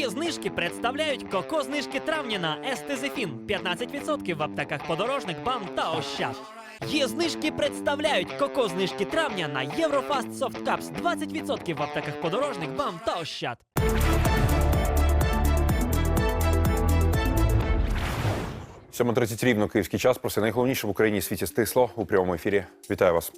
Є знижки представляють коко знижки травня на Естезефін 15% в аптеках подорожник, бам та ощад. Є знижки представляють коко знижки травня на Єврофаст Soft Cups 20% в аптеках подорожник, бам та ощад. Сьома 30 рівно київський час. Про все найголовніше в Україні світі стисло у прямому ефірі. Вітаю вас.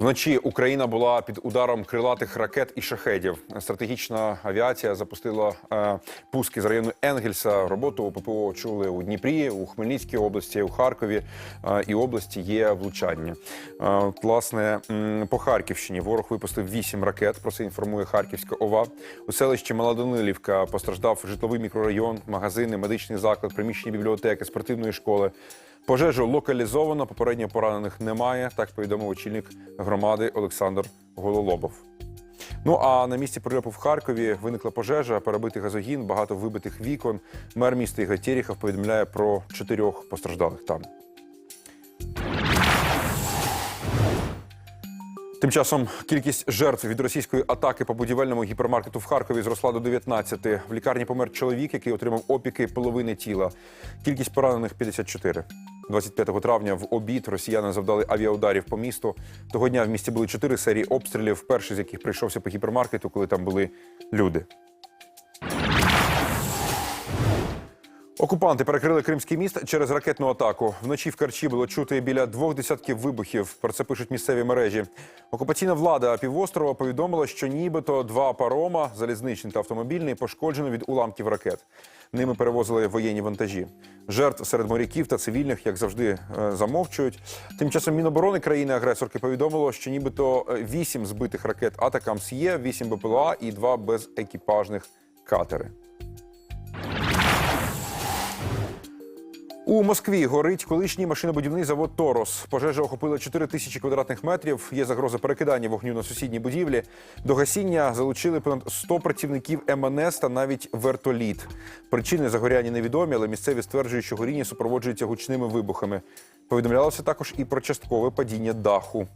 Вночі Україна була під ударом крилатих ракет і шахедів. Стратегічна авіація запустила е, пуски з району Енгельса. Роботу ППО чули у Дніпрі, у Хмельницькій області, у Харкові е, і області є влучання. Е, власне, по Харківщині ворог випустив вісім ракет. Про це інформує Харківська ОВА. У селищі Малоданилівка постраждав житловий мікрорайон, магазини, медичний заклад, приміщення бібліотеки, спортивної школи. Пожежу локалізовано, попередньо поранених немає. Так повідомив очільник громади Олександр Гололобов. Ну а на місці прильоту в Харкові виникла пожежа, перебитий газогін, багато вибитих вікон. Мер міста Ігор Терехов повідомляє про чотирьох постраждалих там. Тим часом кількість жертв від російської атаки по будівельному гіпермаркету в Харкові зросла до 19. В лікарні помер чоловік, який отримав опіки половини тіла. Кількість поранених 54. 25 травня в обід росіяни завдали авіаударів по місту. Того дня в місті були чотири серії обстрілів, перший з яких прийшовся по гіпермаркету, коли там були люди. Окупанти перекрили Кримський міст через ракетну атаку. Вночі в Карчі було чути біля двох десятків вибухів. Про це пишуть місцеві мережі. Окупаційна влада півострова повідомила, що нібито два парома, залізничний та автомобільний, пошкоджено від уламків ракет. Ними перевозили воєнні вантажі. Жертв серед моряків та цивільних, як завжди, е, замовчують. Тим часом Міноборони країни-агресорки повідомило, що нібито е, вісім збитих ракет Атакамс є, вісім БПЛА і два безекіпажних катери. У Москві горить колишній машинобудівний завод Торос. Пожежа охопила 4 тисячі квадратних метрів. Є загроза перекидання вогню на сусідні будівлі. До гасіння залучили понад 100 працівників МНС та навіть вертоліт. Причини загоряння невідомі, але місцеві стверджують, що горіння супроводжується гучними вибухами. Повідомлялося також і про часткове падіння даху.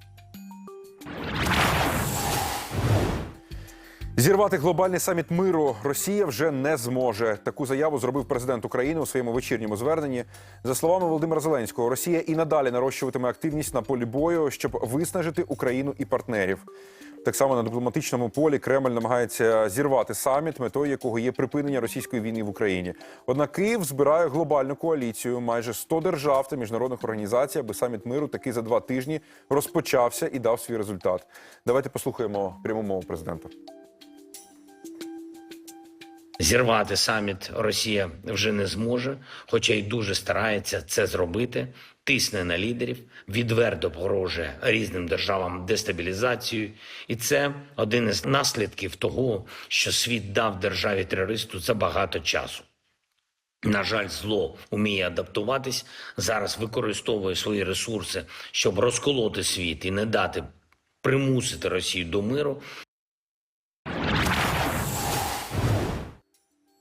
Зірвати глобальний саміт миру Росія вже не зможе. Таку заяву зробив президент України у своєму вечірньому зверненні. За словами Володимира Зеленського, Росія і надалі нарощуватиме активність на полі бою, щоб виснажити Україну і партнерів. Так само на дипломатичному полі Кремль намагається зірвати саміт, метою якого є припинення російської війни в Україні. Однак Київ збирає глобальну коаліцію майже 100 держав та міжнародних організацій, аби саміт миру таки за два тижні розпочався і дав свій результат. Давайте послухаємо пряму мову президента. Зірвати саміт Росія вже не зможе, хоча й дуже старається це зробити. Тисне на лідерів, відверто погрожує різним державам дестабілізацією, і це один із наслідків того, що світ дав державі терористу за багато часу. На жаль, зло уміє адаптуватись, зараз використовує свої ресурси, щоб розколоти світ і не дати примусити Росію до миру.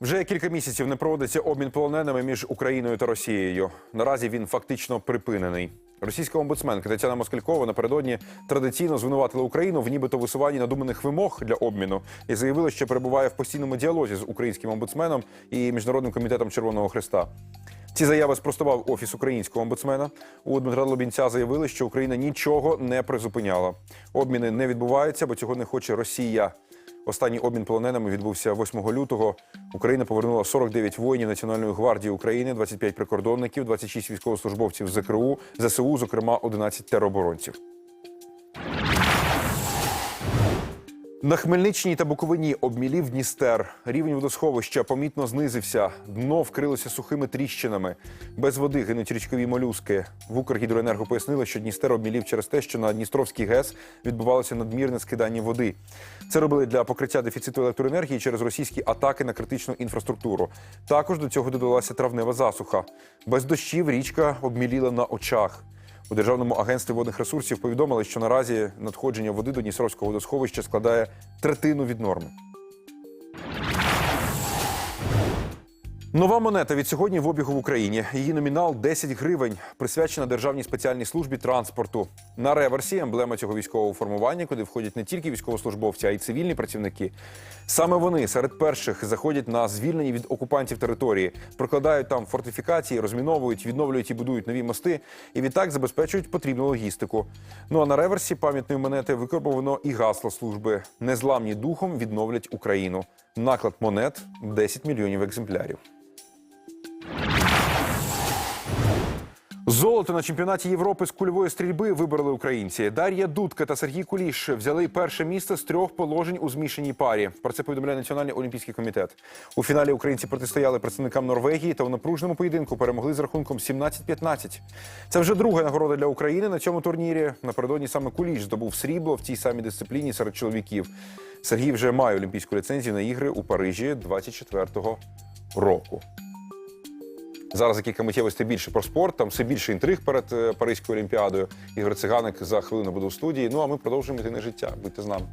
Вже кілька місяців не проводиться обмін полоненими між Україною та Росією. Наразі він фактично припинений. Російська омбудсменка Тетяна Москалькова напередодні традиційно звинуватила Україну в нібито висуванні надуманих вимог для обміну і заявила, що перебуває в постійному діалозі з українським омбудсменом і міжнародним комітетом Червоного Христа. Ці заяви спростував офіс українського омбудсмена. У Дмитра Лобінця заявили, що Україна нічого не призупиняла. Обміни не відбуваються, бо цього не хоче Росія. Останній обмін полоненими відбувся 8 лютого. Україна повернула 49 воїнів Національної гвардії України, 25 прикордонників, 26 військовослужбовців ЗКУ, ЗСУ, зокрема 11 тероборонців. На Хмельниччині та Буковині обмілів Дністер. Рівень водосховища помітно знизився. Дно вкрилося сухими тріщинами. Без води гинуть річкові молюски. В Укргідроенерго пояснили, що Дністер обмілів через те, що на Дністровський ГЕС відбувалося надмірне скидання води. Це робили для покриття дефіциту електроенергії через російські атаки на критичну інфраструктуру. Також до цього додалася травнева засуха. Без дощів річка обміліла на очах. У Державному агентстві водних ресурсів повідомили, що наразі надходження води до Дністровського водосховища складає третину від норми. Нова монета від сьогодні в обігу в Україні. Її номінал 10 гривень, присвячена Державній спеціальній службі транспорту. На реверсі емблема цього військового формування, куди входять не тільки військовослужбовці, а й цивільні працівники. Саме вони серед перших заходять на звільнені від окупантів території, прокладають там фортифікації, розміновують, відновлюють і будують нові мости, і відтак забезпечують потрібну логістику. Ну а на реверсі пам'ятної монети викорбовано і гасло служби Незламні духом відновлять Україну. Наклад монет 10 мільйонів екземплярів. Золото на чемпіонаті Європи з кульової стрільби вибороли українці. Дар'я Дудка та Сергій Куліш взяли перше місце з трьох положень у змішаній парі. Про це повідомляє Національний олімпійський комітет. У фіналі українці протистояли представникам Норвегії та в напруженому поєдинку перемогли з рахунком 17-15. Це вже друга нагорода для України на цьому турнірі. Напередодні саме Куліш здобув срібло в цій самій дисципліні серед чоловіків. Сергій вже має олімпійську ліцензію на ігри у Парижі 24-го року. Зараз за кілька миттєвостей більше про спорт. Там все більше інтриг перед е, Паризькою олімпіадою. Ігор Циганик за хвилину буде у студії. Ну а ми продовжуємо йти на життя. Будьте з нами.